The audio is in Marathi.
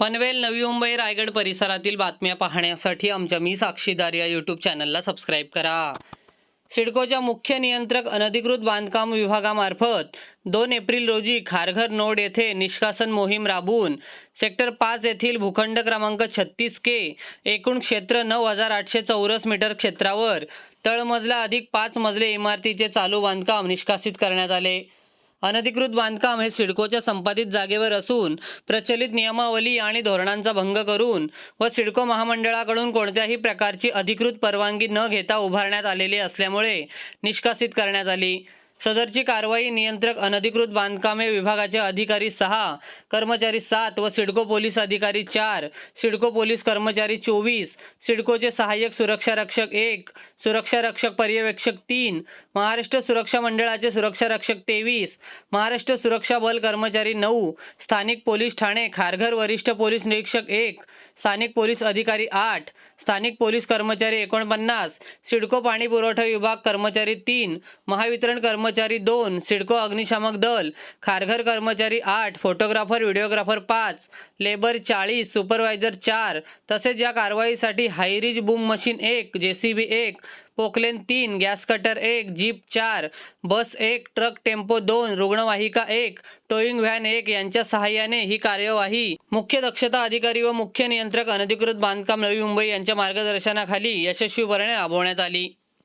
पनवेल नवी मुंबई रायगड परिसरातील बातम्या पाहण्यासाठी आमच्या मी साक्षीदार या यूट्यूब चॅनलला सबस्क्राईब करा. सिडकोच्या मुख्य नियंत्रक अनधिकृत बांधकाम विभागामार्फत दोन एप्रिल रोजी खारघर नोड येथे निष्कासन मोहीम राबवून सेक्टर पाच येथील भूखंड क्रमांक छत्तीस के एकूण क्षेत्र नऊ हजार आठशे चौरस मीटर क्षेत्रावर तळमजला अधिक पाच मजले इमारतीचे चालू बांधकाम निष्कासित करण्यात आले. अनधिकृत बांधकाम हे सिडकोच्या संपादित जागेवर असून प्रचलित नियमावली आणि धोरणांचा भंग करून व सिडको महामंडळाकडून कोणत्याही प्रकारची अधिकृत परवानगी न घेता उभारण्यात आलेली असल्यामुळे निष्कासित करण्यात आली. सदरची कारवाई नियंत्रक अनधिकृत बांधकामे विभागाचे अधिकारी सहा कर्मचारी सात व सिडको पोलीस अधिकारी चार. सिडको पोलीस कर्मचारी चोवीस सिडकोचे सहाय्यक सुरक्षा रक्षक एक सुरक्षा रक्षक पर्यवेक्षक तीन महाराष्ट्र सुरक्षा मंडळाचे सुरक्षा रक्षक तेवीस महाराष्ट्र सुरक्षा बल कर्मचारी नऊ स्थानिक पोलीस ठाणे खारघर वरिष्ठ पोलीस निरीक्षक एक स्थानिक पोलीस अधिकारी आठ स्थानिक पोलीस कर्मचारी एकोणपन्नास सिडको पाणी पुरवठा विभाग कर्मचारी तीन महावितरण कर्मचारी दोन सिडको अग्निशामक दल खारघर कर्मचारी आठ फोटोग्राफर व्हिडिओग्राफर पाच लेबर चाळीस सुपरवायझर चार तसेच या कारवाईसाठी हायरीज बूम मशीन एक जे सी बी एक पोकलेन तीन गॅस कटर एक जीप चार बस एक ट्रक टेम्पो दोन रुग्णवाहिका एक टोईंग व्हॅन एक यांच्या सहाय्याने ही कार्यवाही. मुख्य दक्षता अधिकारी व मुख्य नियंत्रक अनधिकृत बांधकाम नवी मुंबई यांच्या मार्गदर्शनाखाली यशस्वीपणे राबवण्यात आली.